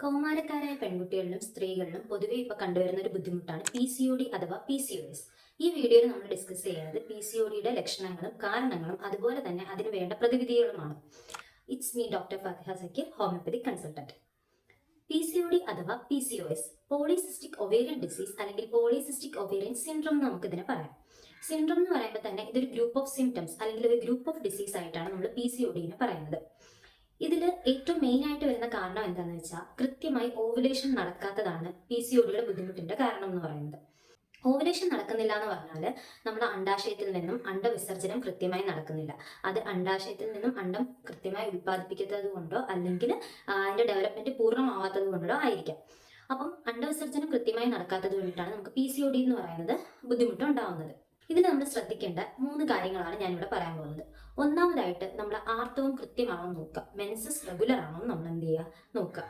കൗമാരക്കാരായ പെൺകുട്ടികളിലും സ്ത്രീകളിലും പൊതുവെ ഇപ്പോൾ കണ്ടുവരുന്ന ഒരു ബുദ്ധിമുട്ടാണ് പി സി ഒ ഡി അഥവാ പി സി ഒ എസ് ഈ വീഡിയോയിൽ നമ്മൾ ഡിസ്കസ് ചെയ്യുന്നത് പി സി ഒ ഡിയുടെ ലക്ഷണങ്ങളും കാരണങ്ങളും അതുപോലെ തന്നെ അതിന് വേണ്ട പ്രതിവിധികളുമാണ്. It's me doctor Fathiha Zakir homeopathy consultant P C O D അഥവാ P C O S polycystic ovarian disease അല്ലെങ്കിൽ പോളിസിസ്റ്റിക് ഒവേറിയൻ സിൻഡ്രോം നമുക്കിതിനെ പറയാം. സിൻഡ്രോം എന്ന് പറയുമ്പോൾ തന്നെ ഇതൊരു ഗ്രൂപ്പ് ഓഫ് സിംറ്റംസ് അല്ലെങ്കിൽ ഒരു ഗ്രൂപ്പ് ഓഫ് ഡിസീസ് ആയിട്ടാണ് നമ്മൾ പി സി ഒ ഡിനെ പറയുന്നത്. ഇതിൽ ഏറ്റവും മെയിൻ ആയിട്ട് വരുന്ന കാരണം എന്താണെന്ന് വെച്ചാൽ കൃത്യമായി ഓവുലേഷൻ നടക്കാത്തതാണ് പി സി ഒടിയുടെ ബുദ്ധിമുട്ടിന്റെ കാരണം എന്ന് പറയുന്നത്. ഓവുലേഷൻ നടക്കുന്നില്ല എന്ന് പറഞ്ഞാൽ നമ്മുടെ അണ്ടാശയത്തിൽ നിന്നും അണ്ടവിസർജനം കൃത്യമായി നടക്കുന്നില്ല. അത് അണ്ടാശയത്തിൽ നിന്നും അണ്ടം കൃത്യമായി ഉൽപ്പാദിപ്പിക്കാത്തത് കൊണ്ടോ അല്ലെങ്കിൽ അതിന്റെ ഡെവലപ്മെന്റ് പൂർണമാവാത്തത് കൊണ്ടോ ആയിരിക്കാം. അപ്പം അണ്ടവിസർജനം കൃത്യമായി നടക്കാത്തത് കൊണ്ടിട്ടാണ് നമുക്ക് പി സി ഒ ഡി എന്ന് പറയുന്നത് ബുദ്ധിമുട്ട് ഉണ്ടാവുന്നത് ഇതിൽ നമ്മൾ ശ്രദ്ധിക്കേണ്ട മൂന്ന് കാര്യങ്ങളാണ് ഞാനിവിടെ പറയാൻ പോകുന്നത്. ഒന്നാമതായിട്ട് നമ്മൾ ആർത്തവം കൃത്യമാണോ നോക്കുക. മെൻസസ് റെഗുലർ ആണോ നമ്മൾ എന്ത് ചെയ്യുക? നോക്കുക.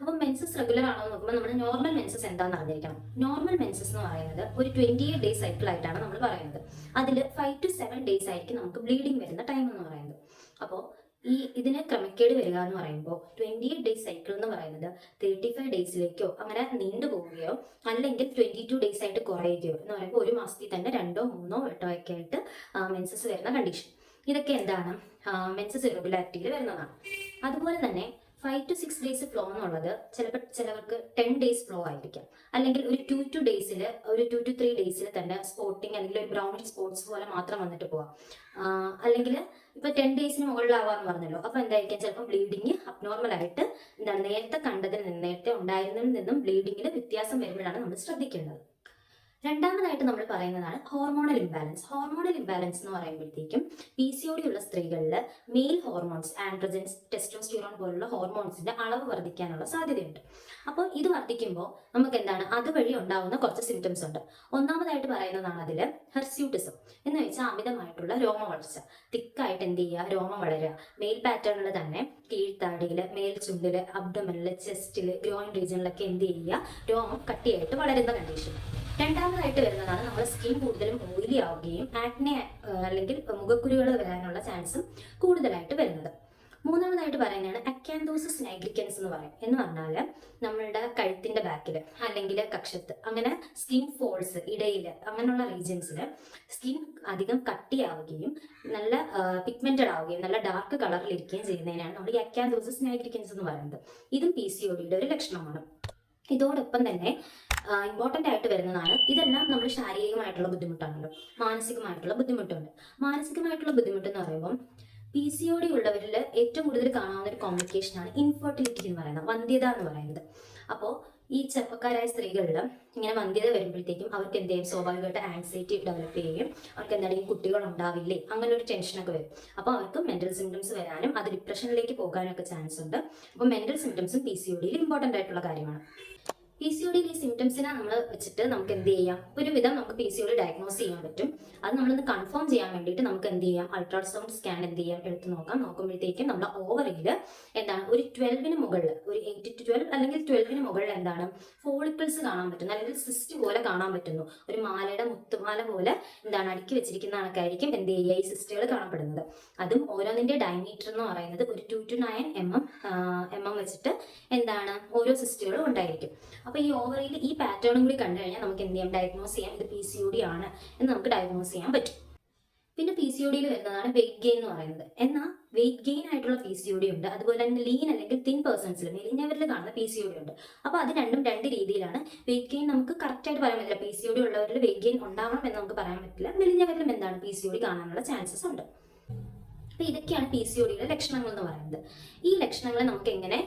അപ്പം മെൻസസ് റെഗുലർ ആണോ നോക്കുമ്പോൾ നമ്മുടെ നോർമൽ മെൻസസ് എന്താണെന്ന് അറിഞ്ഞിരിക്കണം. നോർമൽ മെൻസസ് എന്ന് പറയുന്നത് ഒരു ട്വന്റി എയ്റ്റ് ഡേയ്സ് സൈക്കിൾ ആയിട്ടാണ് നമ്മൾ പറയുന്നത്. അതിൽ ഫൈവ് ടു സെവൻ ഡേയ്സ് ആയിരിക്കും നമുക്ക് ബ്ലീഡിങ് വരുന്ന ടൈം എന്ന് പറയുന്നത്. അപ്പോൾ ഈ ഇതിന് ക്രമക്കേട് വരിക എന്ന് പറയുമ്പോൾ ട്വന്റി എയ്റ്റ് ഡേയ്സ് സൈക്കിൾ എന്ന് പറയുന്നത് തേർട്ടി ഫൈവ് ഡേയ്സിലേക്കോ അങ്ങനെ നീണ്ടു പോവുകയോ അല്ലെങ്കിൽ ട്വന്റി ടു ഡേയ്സ് ആയിട്ട് കുറയുകയോ എന്ന് പറയുമ്പോൾ ഒരു മാസത്തിൽ തന്നെ രണ്ടോ മൂന്നോ വട്ടോ ഒക്കെ ആയിട്ട് മെൻസസ് വരുന്ന കണ്ടീഷൻ ഇതൊക്കെ എന്താണ്? മെൻസസ് ഇറഗുലാരിറ്റിയിൽ വരുന്നതാണ്. അതുപോലെ തന്നെ five to six days flow എന്നുള്ളത് ചിലപ്പോൾ ചിലവർക്ക് ടെൻ ഡേയ്സ് ഫ്ലോ ആയിരിക്കാം. അല്ലെങ്കിൽ ഒരു ടു ടു ഡേയ്സിൽ ഒരു ടു ടു ത്രീ ഡേയ്സിൽ തന്നെ സ്പോട്ടിങ് അല്ലെങ്കിൽ ഒരു ബ്രൗൺ സ്പോർട്സ് പോലെ മാത്രം വന്നിട്ട് പോവാം. അല്ലെങ്കിൽ ഇപ്പൊ ടെൻ ഡേയ്സിന് മുകളിലാവാന്ന് പറഞ്ഞല്ലോ. അപ്പൊ എന്തായിരിക്കും? ചിലപ്പോൾ ബ്ലീഡിങ് അബ്നോർമൽ ആയിട്ട് എന്താണ് നേരത്തെ കണ്ടതിൽ നിന്ന് നേരത്തെ ഉണ്ടായിരുന്നതിൽ നിന്നും ബ്ലീഡിങ്ങിൽ വ്യത്യാസം വരുമ്പോഴാണ് നമ്മൾ ശ്രദ്ധിക്കേണ്ടത്. രണ്ടാമതായിട്ട് നമ്മൾ പറയുന്നതാണ് ഹോർമോണൽ ഇംബാലൻസ് ഹോർമോണൽ ഇംബാലൻസ് എന്ന് പറയുമ്പോഴത്തേക്കും പി സി ഒ ഡി ഉള്ള സ്ത്രീകളിൽ മെയിൽ ഹോർമോൺസ് ആൻഡ്രജൻസ് ടെസ്റ്റോസ്റ്റിറോൺ പോലുള്ള ഹോർമോൺസിന്റെ അളവ് വർദ്ധിക്കാനുള്ള സാധ്യതയുണ്ട്. അപ്പോൾ ഇത് വർദ്ധിക്കുമ്പോൾ നമുക്ക് എന്താണ്? അതുവഴി ഉണ്ടാവുന്ന കുറച്ച് സിംറ്റംസ് ഉണ്ട്. ഒന്നാമതായിട്ട് പറയുന്നതാണ് അതിൽ ഹെർസ്യൂട്ടിസം എന്ന് വെച്ചാൽ അമിതമായിട്ടുള്ള രോമ വളർച്ച തിക്കായിട്ട് എന്ത് ചെയ്യുക? രോമം വളരുക. മെയിൽ പാറ്റേണിൽ തന്നെ കീഴ്ത്താടിയിൽ മേൽ ചുണ്ടിൽ അബ്ഡമനിൽ ചെസ്റ്റിൽ ഗ്രോയിൻ റീജിയനിലൊക്കെ എന്ത് ചെയ്യുക? രോമം കട്ടിയായിട്ട് വളരുന്ന കണ്ടീഷൻ രണ്ടാമതായിട്ട് വരുന്നതാണ് നമ്മുടെ സ്കിൻ കൂടുതലും ഓയിലി ആവുകയും ആക്നെ അല്ലെങ്കിൽ മുഖക്കുരുകൾ വരാനുള്ള ചാൻസും കൂടുതലായിട്ട് വരുന്നത്. മൂന്നാമതായിട്ട് പറയുന്നതാണ് അക്കാൻഡോസിസ് നൈഗ്രിക്കൻസ് എന്ന് പറയും. എന്ന് പറഞ്ഞാൽ നമ്മളുടെ കഴുത്തിന്റെ ബാക്കിൽ അല്ലെങ്കിൽ കക്ഷത്ത് അങ്ങനെ സ്കിൻ ഫോൾസ് ഇടയിൽ അങ്ങനെയുള്ള റീജിയൻസിൽ സ്കിൻ അധികം കട്ടിയാവുകയും നല്ല പിഗ്മെന്റഡ് ആവുകയും നല്ല ഡാർക്ക് കളറിൽ ഇരിക്കുകയും ചെയ്യുന്നതിനാണ് നമ്മൾ ഈ അക്കാൻഡോസിസ് നൈഗ്രിക്കൻസ് എന്ന് പറയുന്നത്. ഇതും പി സി ഒ ഡിയുടെ ഒരു ലക്ഷണമാണ്. ഇതോടൊപ്പം തന്നെ ഇമ്പോർട്ടന്റ് ആയിട്ട് വരുന്നതാണ്. ഇതെല്ലാം നമ്മൾ ശാരീരികമായിട്ടുള്ള ബുദ്ധിമുട്ടാണല്ലോ. മാനസികമായിട്ടുള്ള ബുദ്ധിമുട്ടുണ്ട്. മാനസികമായിട്ടുള്ള ബുദ്ധിമുട്ട് എന്ന് പറയുമ്പോൾ പി സി ഒ ഡി ഉള്ളവരിൽ ഏറ്റവും കൂടുതൽ കാണാവുന്ന ഒരു കോംപ്ലിക്കേഷൻ ആണ് ഇൻഫെർട്ടിലിറ്റി എന്ന് പറയുന്നത്. വന്ധ്യത എന്ന് പറയുന്നത്. അപ്പോൾ ഈ ചെറുപ്പക്കാരായ സ്ത്രീകളിൽ ഇങ്ങനെ വന്ധ്യത വരുമ്പോഴത്തേക്കും അവർക്ക് എന്ത് ചെയ്യും? സ്വാഭാവികമായിട്ട് ആൻസൈറ്റി ഡെവലപ്പ് ചെയ്യുകയും അവർക്ക് എന്തായാലും കുട്ടികൾ ഉണ്ടാവില്ലേ? അങ്ങനെ ഒരു ടെൻഷനൊക്കെ വരും. അപ്പോൾ അവർക്ക് മെന്റൽ സിംറ്റംസ് വരാനും അത് ഡിപ്രഷനിലേക്ക് പോകാനൊക്കെ ചാൻസ് ഉണ്ട്. അപ്പോൾ മെന്റൽ സിംറ്റംസും പി സി ഒ ഡിയിൽ ഇമ്പോർട്ടന്റ് ആയിട്ടുള്ള കാര്യമാണ്. പി സി ഒ ഡിയിലെ സിംറ്റംസിനെ നമ്മൾ വെച്ചിട്ട് നമുക്ക് എന്ത് ചെയ്യാം? ഒരുവിധം നമുക്ക് P C O D diagnose ചെയ്യാൻ പറ്റും. അത് നമ്മളൊന്ന് കൺഫേം ചെയ്യാൻ വേണ്ടിയിട്ട് നമുക്ക് എന്ത് ചെയ്യാം? അൾട്രാസൗണ്ട് സ്കാൻ എന്ത് ചെയ്യാം? എടുത്ത് നോക്കാം. നോക്കുമ്പോഴത്തേക്കും നമ്മുടെ ഓവറിൽ എന്താണ്? ഒരു ട്വൽവിന് മുകളിൽ ഒരു എയ്റ്റ് ടു ട്വൽവ് അല്ലെങ്കിൽ ട്വൽവിന് മുകളിൽ എന്താണ്? ഫോളിക്കിൾസ് കാണാൻ പറ്റുന്നു. അല്ലെങ്കിൽ സിസ്റ്റ് പോലെ കാണാൻ പറ്റുന്നു. ഒരു മാലയുടെ മുത്തുമാല പോലെ എന്താണ്? അടുക്കി വെച്ചിരിക്കുന്ന കണക്കായിരിക്കും എന്ത് ചെയ്യുക? ഈ സിസ്റ്റുകൾ കാണപ്പെടുന്നത്. അതും ഓരോന്നിന്റെ ഡയമീറ്റർ എന്ന് പറയുന്നത് ഒരു two to nine M M M M വെച്ചിട്ട് എന്താണ്? ഓരോ സിസ്റ്റുകളും ഉണ്ടായിരിക്കും. അപ്പൊ ഈ ഓവറിയിൽ ഈ പാറ്റേണും കൂടി കണ്ടു കഴിഞ്ഞാൽ നമുക്ക് എന്ത് ചെയ്യാം? ഡയഗ്നോസ് ചെയ്യാം. ഇത് പി സി ഡി ആണ് എന്ന് നമുക്ക് ഡയഗ്നോസ് ചെയ്യാൻ പറ്റും. പിന്നെ പി സി ഒ ഡിയിൽ വരുന്നതാണ് വെയിറ്റ് ഗെയിൻ എന്ന് പറയുന്നത്. എന്നാൽ വെയിറ്റ് ഗെയിൻ ആയിട്ടുള്ള പി സി ഒ ഡി ഉണ്ട്. അതുപോലെ തന്നെ ലീൻ അല്ലെങ്കിൽ തിൻ പേഴ്സൺസിൽ മെലിഞ്ഞവരിൽ കാണുന്ന പി സി ഒ ഡി ഉണ്ട്. അപ്പോൾ അത് രണ്ടും രണ്ട് രീതിയിലാണ് വെയിറ്റ് ഗെയിൻ നമുക്ക് കറക്റ്റ് ആയിട്ട് പറയാൻ പറ്റില്ല. പി സി ഒ ഡി ഉള്ളവരിൽ വെയിറ്റ് ഗെയിൻ ഉണ്ടാവണം എന്ന് നമുക്ക് പറയാൻ പറ്റില്ല. മെലിഞ്ഞവരിലും എന്താണ് പി സി ഒ ഡി കാണാനുള്ള ചാൻസസ് ഉണ്ട്. അപ്പോൾ ഇതൊക്കെയാണ് പി സി ഒ ഡിയുടെ ലക്ഷണങ്ങൾ എന്ന് പറയുന്നത്. ഈ ലക്ഷണങ്ങളെ നമുക്ക് എങ്ങനെ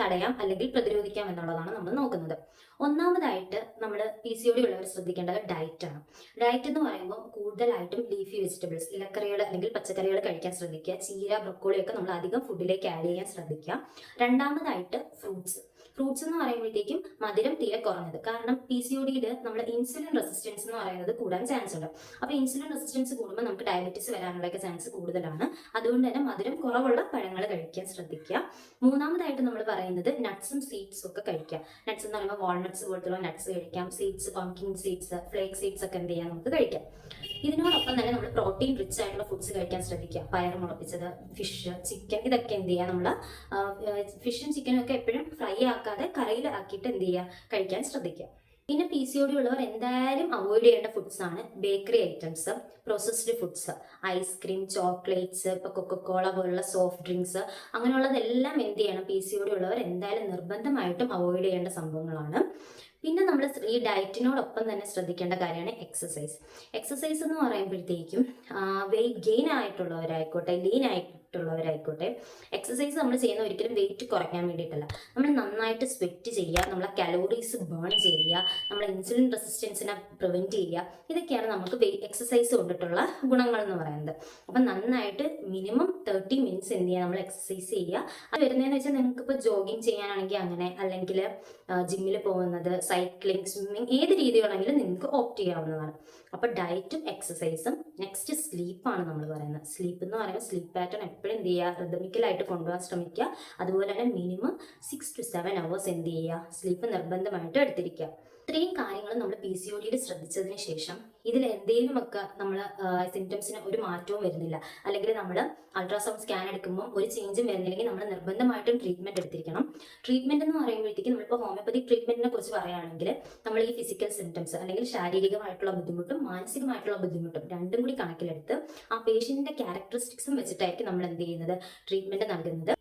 തടയാം അല്ലെങ്കിൽ പ്രതിരോധിക്കാം എന്നുള്ളതാണ് നമ്മൾ നോക്കുന്നത്. ഒന്നാമതായിട്ട് നമ്മൾ പി സി ഒടി ഉള്ളവർ ശ്രദ്ധിക്കേണ്ടത് ഡയറ്റ് ആണ്. ഡയറ്റ് എന്ന് പറയുമ്പോൾ കൂടുതലായിട്ടും ലീഫി വെജിറ്റബിൾസ് ഇലക്കറികൾ അല്ലെങ്കിൽ പച്ചക്കറികൾ കഴിക്കാൻ ശ്രദ്ധിക്കുക. ചീര ബ്രൊക്കോളി ഒക്കെ നമ്മൾ അധികം ഫുഡിലേക്ക് ആഡ് ചെയ്യാൻ ശ്രദ്ധിക്കുക. രണ്ടാമതായിട്ട് ഫ്രൂട്ട്സ് ഫ്രൂട്ട്സ് എന്ന് പറയുമ്പോഴത്തേക്കും മധുരം തീരെ കുറഞ്ഞത്. കാരണം പി സി ഒ ഡിയിൽ നമ്മൾ ഇൻസുലിൻ റെസിസ്റ്റൻസ് എന്ന് പറയുന്നത് കൂടാൻ ചാൻസ് ഉണ്ട്. അപ്പൊ ഇൻസുലിൻ റെസിസ്റ്റൻസ് കൂടുമ്പോൾ നമുക്ക് ഡയബറ്റീസ് വരാനുള്ളൊക്കെ ചാൻസ് കൂടുതലാണ്. അതുകൊണ്ട് തന്നെ മധുരം കുറവുള്ള പഴങ്ങൾ കഴിക്കാൻ ശ്രദ്ധിക്കുക. മൂന്നാമതായിട്ട് നമ്മൾ പറയുന്നത് നട്ട്സും സീഡ്സും ഒക്കെ കഴിക്കുക. നട്ട്സ് എന്ന് പറയുമ്പോൾ വാൾനട്ട്സ് പോലത്തുള്ള നട്ട്സ് കഴിക്കാം. Seeds pumpkin seeds flax seeds ഒക്കെ എന്ത് ചെയ്യാം? നമുക്ക് കഴിക്കാം. ഇതിനോടൊപ്പം തന്നെ നമ്മൾ പ്രോട്ടീൻ റിച്ച് ആയിട്ടുള്ള ഫുഡ്സ് കഴിക്കാൻ ശ്രദ്ധിക്കുക. പയർ മുളപ്പിച്ചത് ഫിഷ് ചിക്കൻ ഇതൊക്കെ എന്ത് ചെയ്യുക നമ്മൾ ഫിഷും ചിക്കനും ഒക്കെ എപ്പോഴും ഫ്രൈ ആക്കാതെ കറിയിലാക്കിയിട്ട് എന്ത് ചെയ്യുക? കഴിക്കാൻ ശ്രദ്ധിക്കുക. പിന്നെ പി സി ഒ ഉള്ളവർ എന്തായാലും അവോയ്ഡ് ചെയ്യേണ്ട ഫുഡ്സ് ആണ് bakery items processed foods ice cream chocolates ഇപ്പൊ കൊക്കക്കോള പോലുള്ള സോഫ്റ്റ് ഡ്രിങ്ക്സ് അങ്ങനെയുള്ളതെല്ലാം എന്ത് ചെയ്യണം? പി സി ഒ ഉള്ളവർ എന്തായാലും നിർബന്ധമായിട്ടും അവോയ്ഡ് ചെയ്യേണ്ട സംഭവങ്ങളാണ്. പിന്നെ നമ്മൾ ഈ ഡയറ്റിനോടൊപ്പം തന്നെ ശ്രദ്ധിക്കേണ്ട കാര്യമാണ് എക്സസൈസ് എക്സസൈസ് എന്ന് പറയുമ്പോഴത്തേക്കും വെയിറ്റ് ഗെയിൻ ആയിട്ടുള്ളവരായിക്കോട്ടെ ലീൻ ആയിട്ടുള്ളവരായിക്കോട്ടെ എക്സസൈസ് നമ്മൾ ചെയ്യുന്ന ഒരിക്കലും വെയിറ്റ് കുറയ്ക്കാൻ വേണ്ടിയിട്ടല്ല. നമ്മൾ നന്നായിട്ട് സ്വെറ്റ് ചെയ്യുക നമ്മളെ കലോറീസ് ബേൺ ചെയ്യുക നമ്മളെ ഇൻസുലിൻ റെസിസ്റ്റൻസിനെ പ്രിവെന്റ് ചെയ്യുക. ഇതൊക്കെയാണ് നമുക്ക് എക്സസൈസ് കൊണ്ടിട്ടുള്ള ഗുണങ്ങൾ എന്ന് പറയുന്നത്. അപ്പം നന്നായിട്ട് മിനിമം തേർട്ടി മിനിറ്റ്സ് എന്ത് ചെയ്യുക നമ്മൾ എക്സസൈസ് ചെയ്യുക. അത് വരുന്നതെന്ന് വെച്ചാൽ നിങ്ങൾക്ക് ഇപ്പോൾ ജോഗിങ് ചെയ്യാനാണെങ്കിൽ അങ്ങനെ അല്ലെങ്കിൽ ജിമ്മിൽ പോകുന്നത് സൈക്ലിംഗ് സ്വിമ്മിങ് ഏത് രീതിയാണെങ്കിലും നിങ്ങൾക്ക് ഓപ്റ്റ് ചെയ്യാവുന്നതാണ്. അപ്പോൾ ഡയറ്റും എക്സസൈസും നെക്സ്റ്റ് സ്ലീപ്പാണ് നമ്മൾ പറയുന്നത്. സ്ലീപ്പ് എന്ന് പറയുമ്പോൾ സ്ലീപ്പ് പാറ്റേൺ എപ്പോഴും എന്ത് ചെയ്യുക? റിതമിക്കലായിട്ട് കൊണ്ടുപോകാൻ ശ്രമിക്കുക. അതുപോലെ തന്നെ minimum six to seven hours എന്ത് ചെയ്യുക? സ്ലീപ്പ് നിർബന്ധമായിട്ട് എടുത്തിരിക്കുക. ഇത്രയും കാര്യങ്ങൾ നമ്മൾ പി സി ഒ ഡിയിൽ ശ്രദ്ധിച്ചതിന് ശേഷം ഇതിൽ എന്തെങ്കിലുമൊക്കെ നമ്മൾ സിംറ്റംസിന് ഒരു മാറ്റവും വരുന്നില്ല. അല്ലെങ്കിൽ നമ്മൾ അൾട്രാസൗണ്ട് സ്കാൻ എടുക്കുമ്പോൾ ഒരു ചേഞ്ചും വരുന്നില്ലെങ്കിൽ നമ്മൾ നിർബന്ധമായിട്ടും ട്രീറ്റ്മെന്റ് എടുത്തിരിക്കണം. ട്രീറ്റ്മെന്റ് എന്ന് പറയുമ്പോഴത്തേക്കും നമ്മളിപ്പോൾ ഹോമിയോപ്പതി ട്രീറ്റ്മെന്റിനെ കുറിച്ച് പറയുകയാണെങ്കിൽ നമ്മൾ ഈ ഫിസിക്കൽ സിംറ്റംസ് അല്ലെങ്കിൽ ശാരീരികമായിട്ടുള്ള ബുദ്ധിമുട്ടും മാനസികമായിട്ടുള്ള ബുദ്ധിമുട്ടും രണ്ടും കൂടി കണക്കിലെടുത്ത് ആ പേഷ്യന്റിന്റെ ക്യാരക്ടറിസ്റ്റിക്സും വെച്ചിട്ടായിരിക്കും നമ്മൾ എന്ത് ചെയ്യുന്നത് ട്രീറ്റ്മെന്റ് നൽകുന്നത്.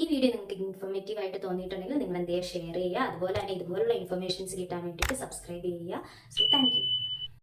ഈ വീഡിയോ നിങ്ങൾക്ക് ഇൻഫോർമേറ്റീവ് ആയിട്ട് തോന്നിയിട്ടുണ്ടെങ്കിൽ നിങ്ങൾ എന്ത് ഷെയർ ചെയ്യുക. അതുപോലെ തന്നെ ഇതുപോലുള്ള ഇൻഫർമേഷൻസ് കിട്ടാൻ വേണ്ടിയിട്ട് സബ്സ്ക്രൈബ് ചെയ്യുക. So thank